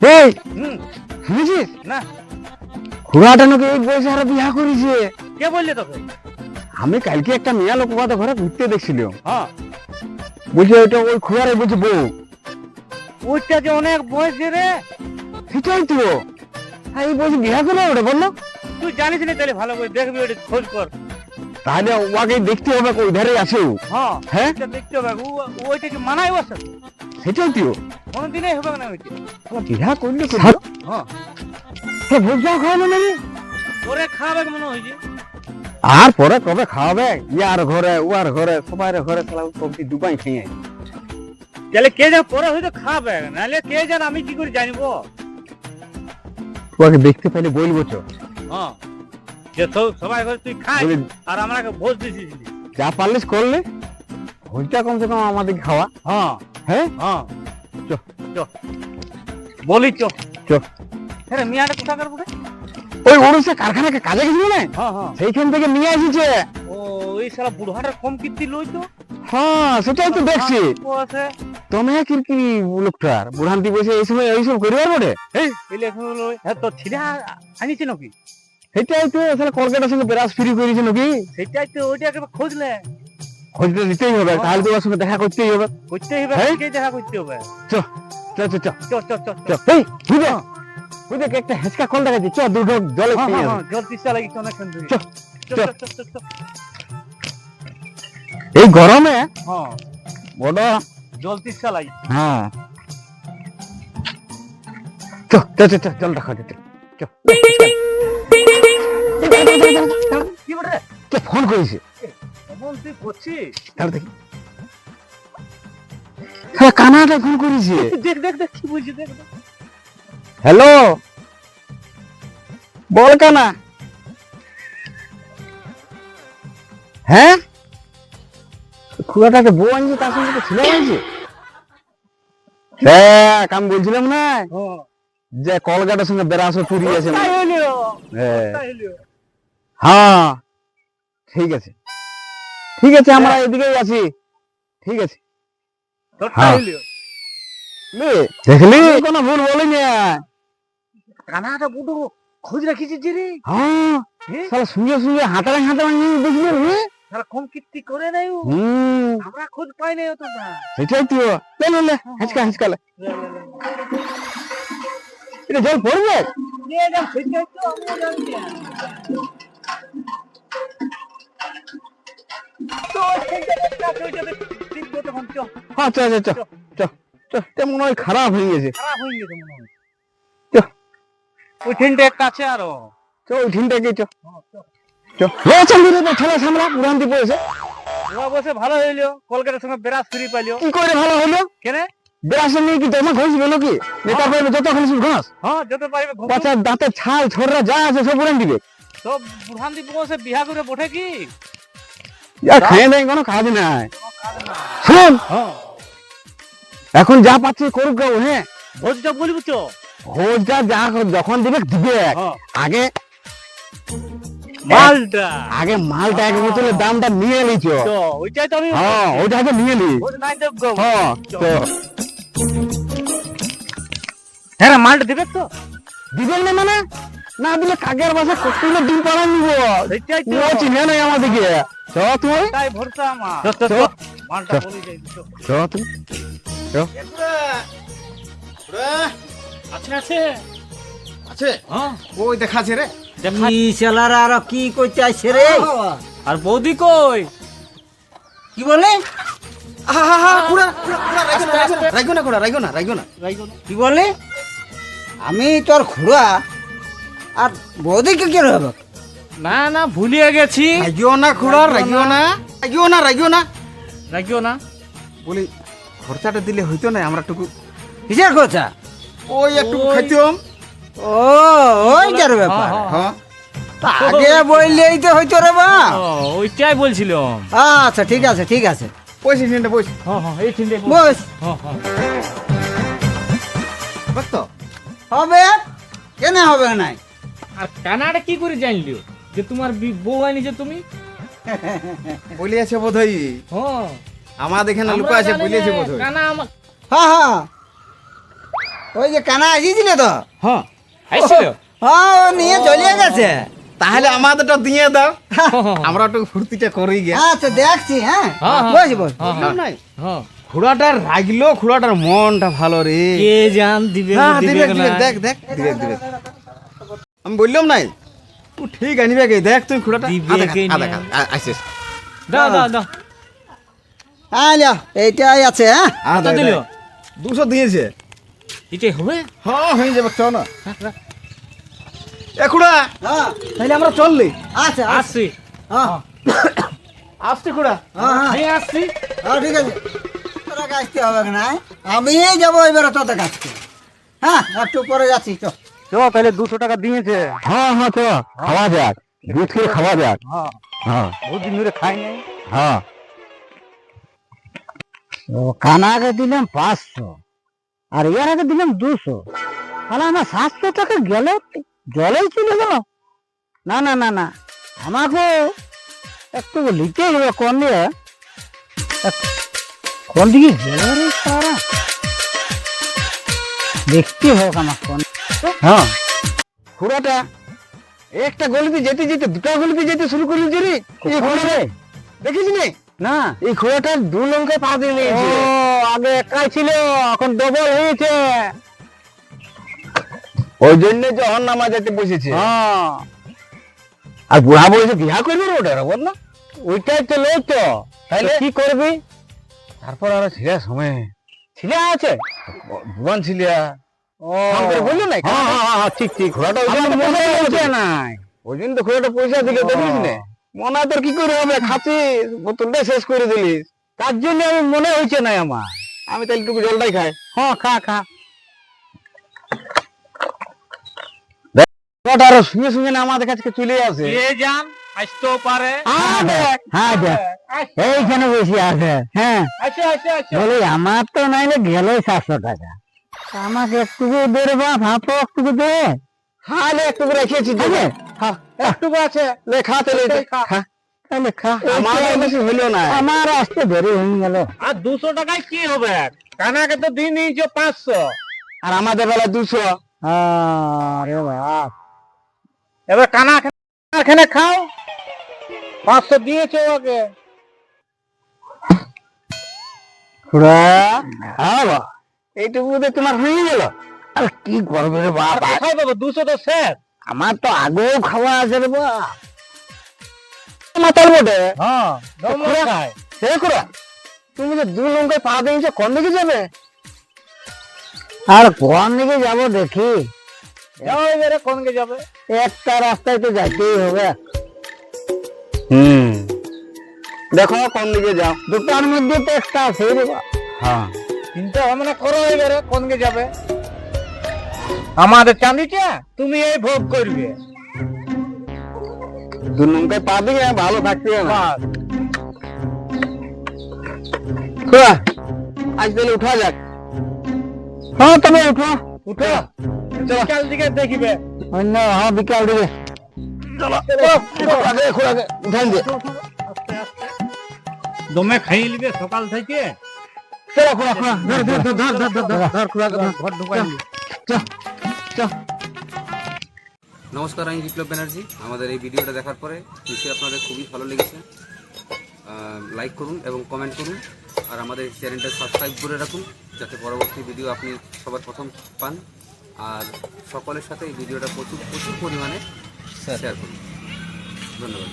এই শুনেছিস? না। খুড়াটা নাকি এই বয়সে আরও বিয়া করেছে। কে বললে তোকে? আমি কালকে একটা মেয়া লোক বাদে ঘরে ঘুরতে দেখছিলাম। হ্যাঁ। বলছে ওইটা ওই খুড়ারে বলছে বউ। ওইটা যে অনেক বয়স রে। সেটাই তো। এই বয়সে বিয়া করে ওটা বলল? তুই জানিস না তাহলে ভালো করে দেখবি ওটা খোঁজ কর। তাহলে ওকে দেখতে হবে ওই ধারে আছে হ্যাঁ হ্যাঁ? দেখতে হবে। ওইটা কি মানায় ওর সাথে সেটাই তো কোনোদিনই হবে না ওইটা বিয়া করলে করল হ্যাঁ। হ্যাঁ ভোজ খাওয়াবে নাকি ওরে খাবে মনে হয়েছে। আর পরে কবে খাওয়াবে? ইয়ার ঘরে উয়ার ঘরে সবার ঘরে খেলা সবজি দুপাই খেয়ে তাহলে কে যা পরে হয়তো খাবে নাহলে কে যেন আমি কি করে জানব? ওকে দেখতে পেলে বলব তো হ্যাঁ। যে সব- সবাই ঘরে তুই খাই আর আমাকে ভোজ দিছিস। যা পারলিস করলে। ভোজটা কমসে কম আমাদের খাওয়া। হ্যাঁ। হ্যাঁ? হ্যাঁ। চ। চ। বলি চ। চ। হ্যাঁ মিয়াটা কোথাকার বলে? ওই ওড়িশা কারখানাকে কাজে গেছিল না? হ্যাঁ হ্যাঁ। সেইখান থেকে নিয়ে এসেছে ও ওই সারা বুড়হাটার কম কীর্তি লই তো। হ্যাঁ সেটাই তো দেখছি। তুমি লোকটার। বসে এই সময় এইসব করিবার বটে? এই ইলেকশন লই হ্যাঁ তো ছিলা আনিছে নাকি? সেটাই তো আসলে কলকাতার সঙ্গে বেরাস ফ্রি করেছে নাকি? সেটাই তো ওইটা একবার খোঁজলে খোঁজ তো হবে তাহলে তোমার সঙ্গে দেখা করতেই হবে করতেই হবে দেখা করতে হবে চ চ চ চ চ এই একটা হেঁচকা কল দেখা দিচ্ছ দু ঢোক জলে জল তিস্তা এই গরমে বড় জল তিস্তা লাগি হ্যাঁ চ চ জল রাখো চ চ কি ফোন করেছে এমন তুই করছিস? তাহলে দেখি। হ্যাঁ কানাডা ফোন করেছে। দেখ দেখ দেখ কি বলছি দেখ। হ্যালো? বল কানা। হ্যাঁ? খুড়াটাকে বউ আনছে তার সঙ্গে তো ছেলে আনছে দেখ আমি বলছিলাম না। হ্যাঁ যে কলকাতার সঙ্গে বেড়াশো আছে হ্যাঁ। হ্যাঁ। ঠিক আছে। ঠিক আছে আমরা এদিকেই আছি। ঠিক আছে। হ্যাঁ। দেখলি? কোনো ভুল বলিনি। কানাটা বুড়ো খোঁজ রাখিছিস যে রে? হ্যাঁ। হ্যাঁ? শালা শুয়ে শুয়ে হাঁটারে হাঁটারে দেখলি রে? কম কীর্তি করে নাই ও। হুম। আমরা খোঁজ পাই নাই না সেটাই তো। লে লে লে হাঁচকা হাঁচকা লে। লে, লে, লে। এটা জল পড়বে? সেটাই তো আমিও জানি আচ্ছা হয় খারাপ হয়ে গেছে। খারাপ ছাল ছোড়রা যা আছে সব উড়ান দিবে। বিহা করে বঠে কি? খেয়ে দেয় কোনো কাজ নাই। শুন এখন যা পাচ্ছে করুক গো হ্যাঁ? ভোজটা বলবি তো খোঁজটা যা যখন দিবে দিবে। হ্যাঁ। আগে মালটা। আগে মালটা এক বোতলের দামটা নিয়ে নিচ ওইটাই তো আমি হ্যাঁ ওইটা আগে নিয়ে নি হ্যাঁ তো। হ্যাঁ মালটা দিবে তো। দিবেন না মানে? না দিলে কাকের বাসা কতগুলো ডিম পাড়া নিব? ও চিনে নাই আমাদেরকে চ তুমি। তাই ভরসা আমার। চ, চ, চ। বলি যাই তো চ আছে আছে। আছে? হ্যাঁ। ওই দেখাছে রে। দেখা কি শালার আর কি কইতে আইছে রে? আর বৌদি কই? কি বলে? কি বলে? আমি তোর খুড়া। আর বৌদিকে কি হবে? না না ভুলিয়ে গেছি। রাইগিও না কুড়া রাইগিও না। রাইগিও না। রাইগিও না রাখিও না। বলি খরচাটা দিলে হইতো না আমরা টুকু কিসের কথা ওই একটু ওই- ও খাইতাম ওইটার ব্যাপার হ্যাঁ, হ্যাঁ। আগে বললেই তো হইতো রে বা। ওইটাই বলছিলাম। আচ্ছা ঠিক আছে ঠিক আছে। পয়সা নিয়ে বস হ্যাঁ হ্যাঁ এই চিন্তা বস হ্যাঁ হ্যাঁ। হবে? কেন হবে নাই? আর কানাডা কি করে জানলিও? যে তোমার বি- বউ আনিছে তুমি? বলি আছে বোধহয়। হ্যাঁ। আমাদের এখানে লোক আছে জানি বলি আছে না, বোধহয়। কানা আমার হ্যাঁ হ্যাঁ। ওই যে কানা আসিছিল তো? হ্যাঁ আইছিল হ্যাঁ ও নিয়ে চলে গেছে। তাহলে আমাদেরটা দিয়ে দাও। আমরা একটু ফুর্তিটা করি গিয়া। আচ্ছা দেখছি হ্যাঁ। হ্যাঁ, হ্যাঁ। বস বস। বললাম নাই। ঘোড়াটার রাগলো ঘোড়াটার মনটা ভালো রে। কে জান দিবে হ্যাঁ, দিবে, দিবে, দেখ দেখ দিবে, দিবে। আমি বললাম নাই। ও ঠিক আনিবে গে দেখ তুই ঘোড়াটা দিবে আ, দেখ, কে আ, দেখ, নিয়ে? আ, আইসিস। দাও দাও। দাও হ্যাঁ লো, এইটাই আছে হ্যাঁ? কত দিল? দেখ। দুশো দিয়েছে। এটাই হবে? হ্যাঁ হয়ে যাবে চ না। রাখ, রাখ। এ খুড়া। হ্যাঁ। তাহলে আমরা চললি। আচ্ছা আচ্ছা আসছি। হ্যাঁ। আসছি খুড়া। হ্যাঁ হ্যাঁ। আমি আসছি। হ্যাঁ ঠিক আছে। তোরা কাছতে হবে না আমি যাব এবারে তোদের কাছকে হ্যাঁ একটু পরে যাচ্ছি চ। চ তাহলে দুশো টাকা দিয়েছে। হ্যাঁ হ্যাঁ চ খাওয়া যাক দুধ খেয়ে খাওয়া যাক। হ্যাঁ হ্যাঁ। ধরে খাই নাই। হ্যাঁ। ও কানাকে দিলাম পাঁচশো আর ইয়ার আগে দিলাম দুশো। তাহলে আমার সাতশো টাকা গেল জলেই চলে গেল। না না না না আমাকে একটু লিখতে হবে কোন দিয়ে? কোন দিকে গেল রে সারা? দেখতে হোক আমার কোন হ্যাঁ। খুড়াটা একটা গলিতে যেতে যেতে দুটা গলিতে যেতে শুরু করলি যে রে? দেখিস নি? না। এই দু লঙ্কায় পা দিয়ে নিয়েছে আগে একাই ছিল এখন ডবল হয়েছে। ওই জন্য যখন নামা যেতে বসেছে। আর বুড়া বয়সে বিয়া করবে ওটা বল না? ওইটাই তো লোক তো। তাহলে কি করবি? তারপর আরও ছিলা সময়। ছিলা আছে? ভুবন ছিলিয়া বলল নাই ঠিক ঠিক ঘোড়াটা মনে পয়সা নাই। ওই জন্য তো ঘোড়াটা পয়সা দিলে দেখিস না? মনে তোর কি করে হবে? খাচ্ছিস বোতলটা শেষ করে দিলিস। তার জন্য আমি মনে হয়েছে না আমার। আমি তাহলে একটু জলটাই খাই। হ্যাঁ খা খা। আরও শুনে শুনে আমাদের কাছে চলে আসে। কে আসতেও পারে। হ্যাঁ হ্যাঁ এইখানে আছে। হ্যাঁ। বলি আমার তো নাইলে গেলই সাতশো টাকা। আমাকে একটু দে বা ভাপো একটু দে। হ্যাঁ একটু রেখেছি একটু আছে। আমার বেশি হইল না। আমার আসতে দেরি হয়ে গেল। আর দুশো টাকায় কি হবে? কানাকে তো দিন নিয়েছো পাঁচশো। আর আমাদের বেলা দুশো। আরে বাপ। এবার কানা এখানে খাও। পাঁচশো দিয়েছ ওকে। খুড়া হ্যাঁ এইটুকু তোমার হয়ে গেল। আর কি করবে রে আর কোথায় পাবো দুশো তো শেষ। আমার তো আগেও খাওয়া আছে রে বাপ। মাতাল বটে হ্যাঁ খুড়া। খুড়া তুমি যে দু লঙ্কায় পা দিয়েছ কোন দিকে যাবে? আর কোন দিকে যাব দেখি। কোন যাবে? একটা রাস্তায় তো যাইতেই হবে। হুম। দেখো কোন দিকে যাও। দুটার মধ্যে তো একটা আছে রে। হ্যাঁ। চিন্তা ভাবনা করো এবারে যাবে? আমাদের চাঁদিটা তুমি এই ভোগ করবে। দু লঙ্কায় পা দিয়ে ভালো থাকতে না। আজ তাহলে উঠা যাক। হ্যাঁ তুমি উঠো। উঠো। বিকাল দিকে দেখিবে। অন্য হ্যাঁ বিকাল দিকে। দমে খাইয়ে নিবে সকাল থেকে। নমস্কার আমি বিপ্লব ব্যানার্জি আমাদের এই ভিডিওটা দেখার পরে নিশ্চয়ই আপনাদের খুবই ভালো লেগেছে লাইক করুন এবং কমেন্ট করুন আর আমাদের চ্যানেলটা সাবস্ক্রাইব করে রাখুন যাতে পরবর্তী ভিডিও আপনি সবার প্রথম পান আর সকলের সাথে এই ভিডিওটা প্রচুর প্রচুর পরিমাণে শেয়ার করুন ধন্যবাদ